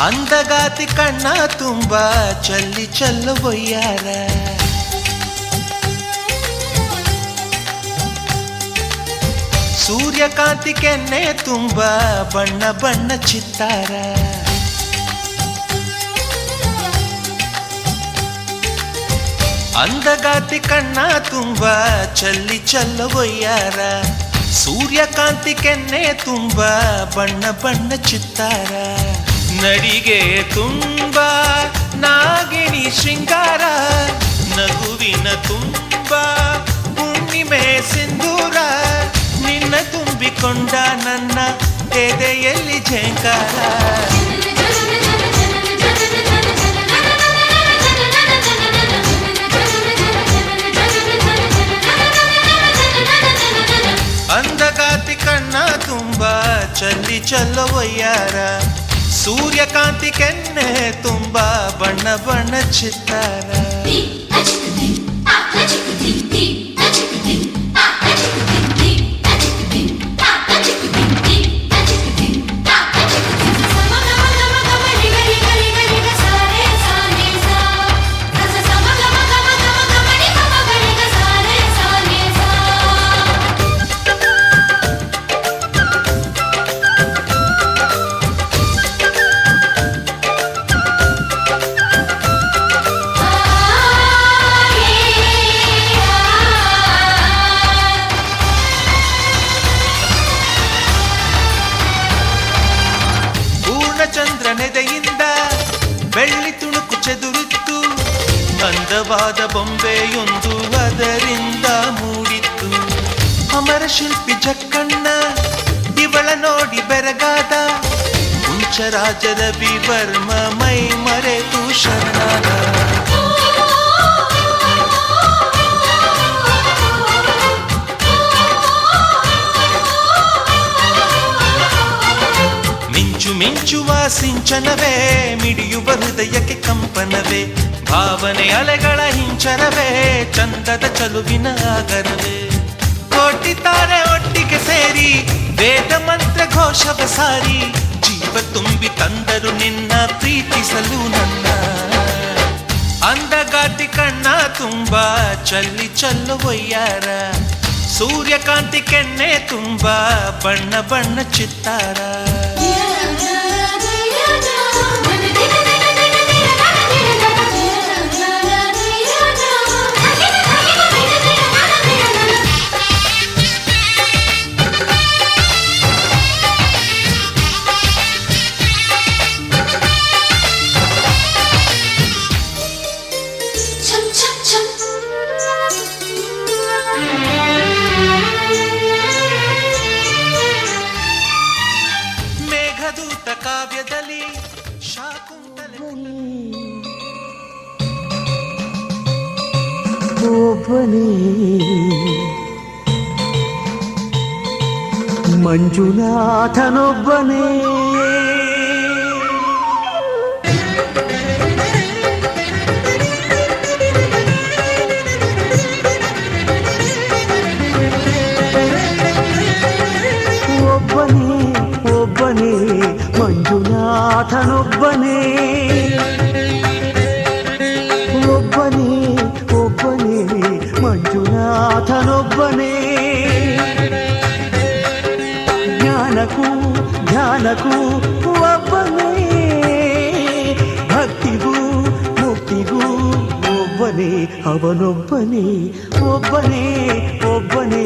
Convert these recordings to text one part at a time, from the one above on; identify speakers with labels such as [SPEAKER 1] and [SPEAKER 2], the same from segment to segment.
[SPEAKER 1] ಅಂದಗಾತಿ ಕಣ್ಣ ತುಂಬ ಚಲ್ಲಿ ಚೆಲ್ಲುವಯ್ಯಾರ ಸೂರ್ಯಕಾಂತಿ ಕೆನ್ನೆ ತುಂಬ ಬಣ್ಣ ಬಣ್ಣ ಚಿತ್ತಾರ ಅಂದಗಾತಿ ಕಣ್ಣ ತುಂಬ ಚಲ್ಲಿ ಚೆಲ್ಲುವಯ್ಯಾರ ಸೂರ್ಯಕಾಂತಿ ಕೆನ್ನೆ ತುಂಬ ಬಣ್ಣ ಬಣ್ಣ ಚಿತ್ತಾರ ನಡಿಗೆ ತುಂಬ, ನಾಗಿಣಿ ಶೃಂಗಾರ, ನಗುವಿನ ತುಂಬ, ಹುಣ್ಣಿಮೆ ಸಿಂಧೂರ, ನಿನ್ನ ತುಂಬಿಕೊಂಡ ನನ್ನ ಎದೆಯಲ್ಲಿ ಜಂಕಾರ ಅಂದಗಾತಿ ಕಣ್ಣ ತುಂಬ, ಚಲ್ಲಿ ಚಲ್ಲವಯ್ಯಾರ ಸೂರ್ಯಕಾಂತಿ ಕೆನ್ನೆ ತುಂಬ ಬಣ್ಣ ಬಣ್ಣ ಚಿತ್ತಾರ. ಪೂರ್ಣಚಂದ್ರನೆದೆಯಿಂದ ಬೆಳ್ಳಿ ತುಣುಕು ಚೆದುರಿತ್ತು. ಅಂದವಾದ ಬೊಂಬೆಯೊಂದು ಅದರಿಂದ ಮೂಡಿತ್ತು. ಅಮರ ಶಿಲ್ಪಿ ಜಕ್ಕಣ್ಣ ಇವಳ ನೋಡಿ ಬೆರಗಾದ. ಹುಂಚರಾಜದ ವಿವರ್ಮ ಮೈ ಮರೆತು ಶರಣಾದ. ಮಿಂಚುವ ಸಿಂಚನವೇ, ಮಿಡಿಯುವ ಹೃದಯಕ್ಕೆ ಕಂಪನವೇ, ಭಾವನೆ ಅಲೆಗಳ ಹಿಂಚನವೇ, ಚಂದದ ಚಲುವಿನ ಆಗರವೇ. ಕೊಟ್ಟಿದ್ದಾರೆ ಒಟ್ಟಿಗೆ ಸೇರಿ, ವೇದ ಮಂತ್ರ ಘೋಷವ ಸಾರಿ, ಜೀವ ತುಂಬಿ ತಂದರು ನಿನ್ನ ಪ್ರೀತಿಸಲು ನನ್ನ. ಅಂದಗಾತಿ ಕಣ್ಣ ತುಂಬ, ಚಲ್ಲಿ ಚಲ್ಲುವಯ್ಯಾರ ಸೂರ್ಯಕಾಂತಿ ಕೆನ್ನೆ ತುಂಬ, ಬಣ್ಣ ಬಣ್ಣ ಚಿತ್ತಾರ.
[SPEAKER 2] love. మంజునాథనొబ్బనే ఒబ్బనే ఒబ్బనే మంజునాథనొబ్బనే ಧ್ಯಾನಕ್ಕೂ ಒಬ್ಬನೇ ಭಕ್ತಿಗೂ ಮುಕ್ತಿಗೂ ಒಬ್ಬನೇ ಅವನೊಬ್ಬನೇ ಒಬ್ಬನೇ ಒಬ್ಬನೇ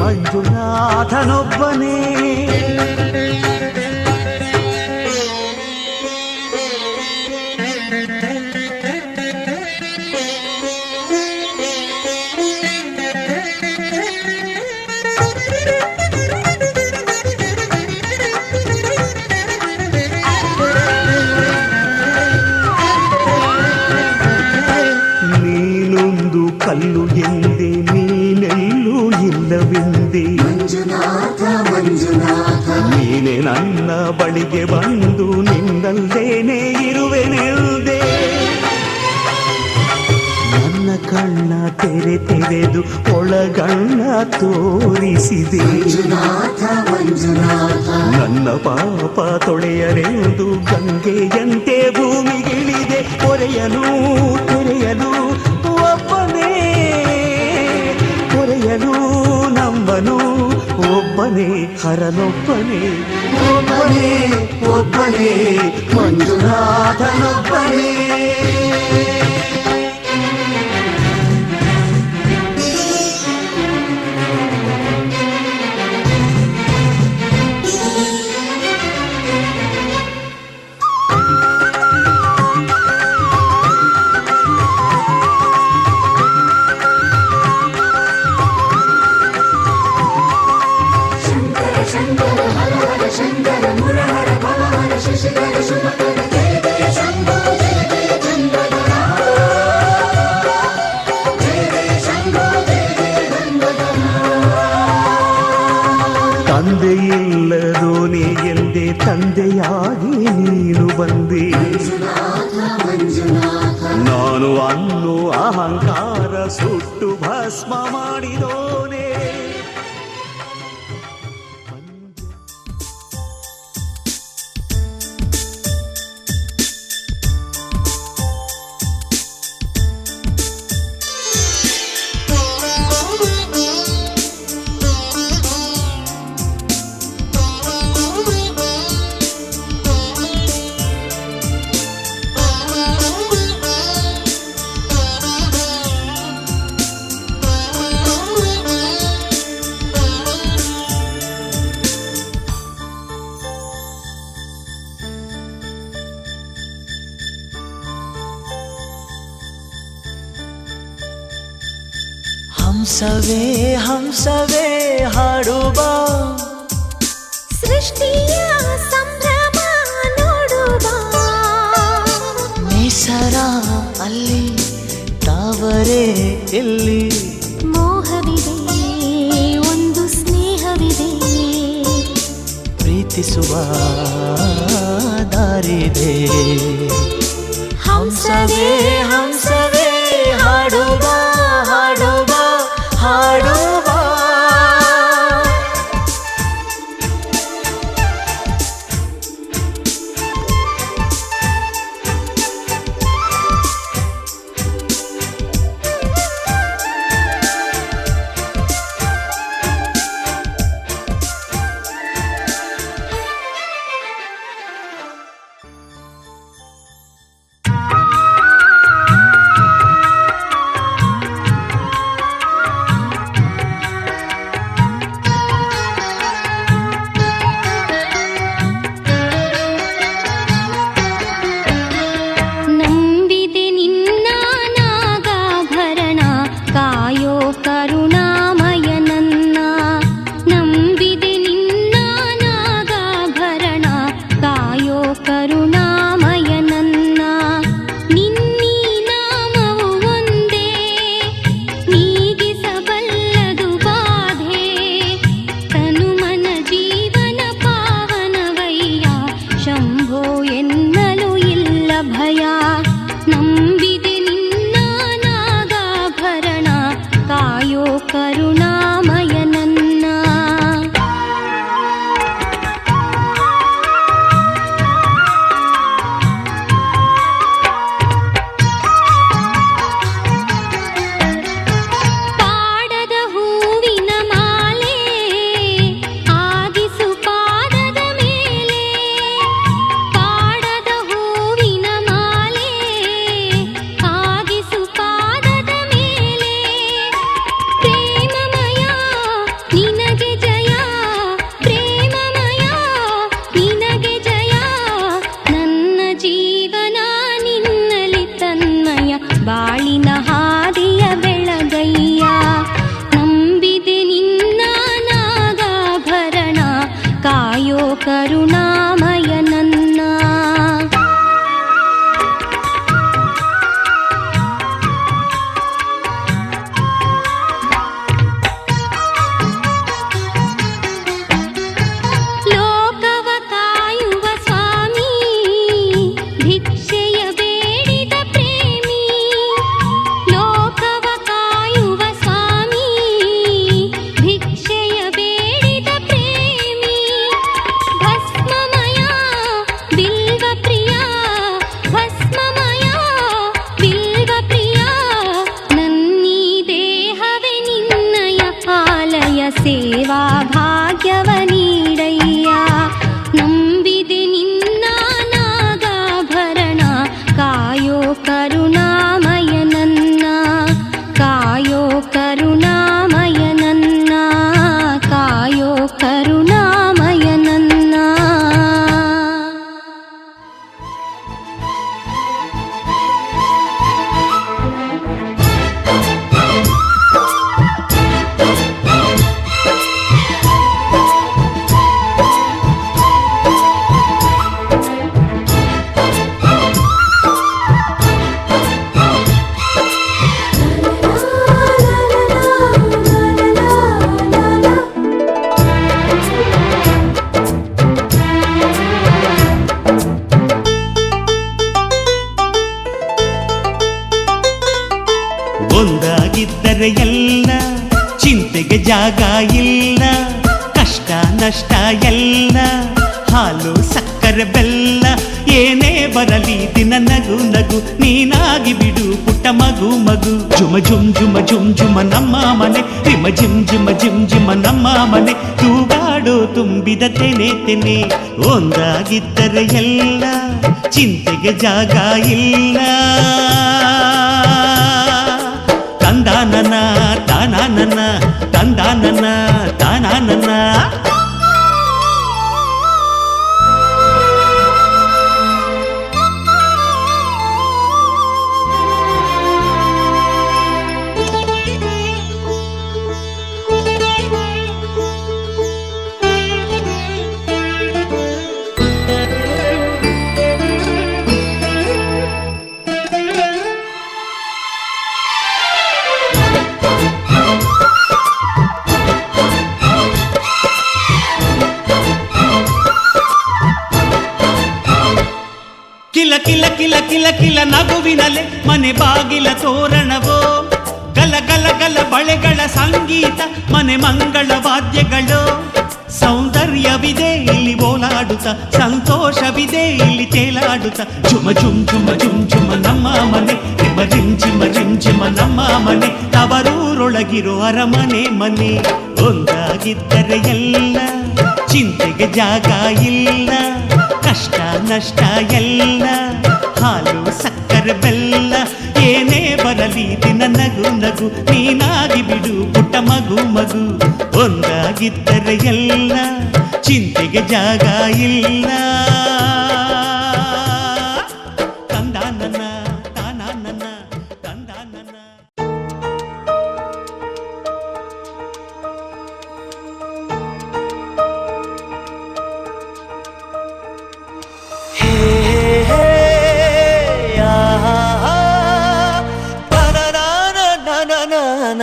[SPEAKER 2] ಮಂಜುನಾಥನೊಬ್ಬನೇ ಕಲ್ಲು ಎಂದೆ ನೀನೆಲ್ಲೂ ಇಲ್ಲವೆಂದೆ? ನೀನೆ ನನ್ನ ಬಳಿಗೆ ಬಂದು ನಿನ್ನಲ್ಲೇನೆ ಇರುವೆನೆಂದೆ? ನನ್ನ ಕಣ್ಣ ತೆರೆ ತೆರೆದು ಒಳಗಣ್ಣ ತೋರಿಸಿದೆ. ನನ್ನ ಪಾಪ ತೊಳೆಯರೆಂದು ಗಂಗೆಯಂತೆ ಭೂಮಿಗಿಳಿದೆ. ಕೊರೆಯಲು ತೆರೆಯಲು
[SPEAKER 3] హరనే హరనొప్పనే.
[SPEAKER 4] ఒబ్బనే ఒబ్బనే మంజునాథనొబ్బనే
[SPEAKER 3] ನೇಸರ ಅಲ್ಲಿ ತಾವರೆ ಎಲ್ಲಿ?
[SPEAKER 4] ಮೋಹವಿದೆ ಒಂದು ಸ್ನೇಹವಿದೆ.
[SPEAKER 3] ಪ್ರೀತಿಸುವ ದಾರಿದೆ.
[SPEAKER 4] ಹಂಸವೇ ಹಂಸವೇ.
[SPEAKER 2] ಜಾಗ ಇಲ್ಲ, ಕಷ್ಟ ನಷ್ಟ ಎಲ್ಲ, ಹಾಲು, ಸಕ್ಕರೆ, ಬೆಲ್ಲ, ಏನೇ ಬರಲಿ ದಿನ ನಗು ನಗು, ನೀನಾಗಿ ಬಿಡು ಪುಟ್ಟ ಮಗು ಮಗು. ಜುಮ ಜುಮ್ ಜುಮ ಜುಮ್ ಜುಮ ನಮ್ಮ ಮನೆ, ರಿಮ ಜಿಮ್ ಜಿಮ ಜಿಮ್ ಜಿಮ ನಮ್ಮ ಮನೆ. ತೂಗಾಡು ತುಂಬಿದ ತೆನೆ ತೆನೆ, ಒಂದಾಗಿದ್ದರೆ ಎಲ್ಲ, ಚಿಂತೆಗೆ ಜಾಗ ಇಲ್ಲ. ನಗುವಿನಲೆ ಮನೆ ಬಾಗಿಲ ತೋರಣವೋ? ಗಲ ಗಲ ಗಲ ಬಳೆಗಳ ಸಂಗೀತ, ಮನೆ ಮಂಗಳ ವಾದ್ಯಗಳು? ಸೌಂದರ್ಯವಿದೆ, ಇಲ್ಲಿ ಓಲಾಡುತ್ತ, ಸಂತೋಷವಿದೆ, ಇಲ್ಲಿ ತೇಲಾಡುತ್ತ. ಜುಮ ಜುಮ್ ಜುಮ ಜುಮ್ ಜುಮ ನಮ್ಮ ಮನೆ ಹಿಮ ರಿಮ್ ಜಿಮ ರಿಮ್ ಜಿಮ ನಮ್ಮ ಮನೆ. ತವರೂರೊಳಗಿರೋ ಅರಮನೆ ಮನೆ, ಒಂದಾಗಿದ್ದರೆ ಎಲ್ಲ ಚಿಂತೆಗೆ ಜಾಗ ಇಲ್ಲ, ಕಷ್ಟ ನಷ್ಟ ಎಲ್ಲ ಹಾಲು ಸಕ್ಕರೆ ಬೆಲ್ಲ ಏನೇ ಬರಲಿ ದಿನ ನಗು ನಗು ನೀನಾಗಿ ಬಿಡು ಪುಟ್ಟ ಮಗು ಮಗು ಒಂದಾಗಿದ್ದರೆ ಎಲ್ಲ ಚಿಂತೆಗೆ ಜಾಗ ಇಲ್ಲ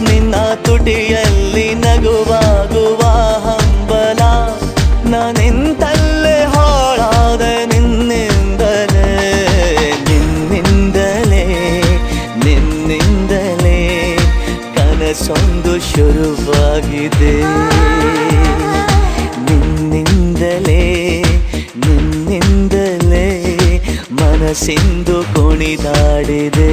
[SPEAKER 3] ನಿನ್ನ ತುಟಿಯಲ್ಲಿ ನಗುವಾಗುವ ಹಂಬಲ ನಾನಿಂತಲ್ಲೇ ಹಾಳಾದ ನಿನ್ನಿಂದಲೇ ನಿನ್ನಿಂದಲೇ ನಿನ್ನಿಂದಲೇ ಕನಸೊಂದು ಶುರುವಾಗಿದೆ. ನಿನ್ನಿಂದಲೇ ನಿನ್ನಿಂದಲೇ ಮನಸ್ಸಿಂದು ಕುಣಿದಾಡಿದೆ.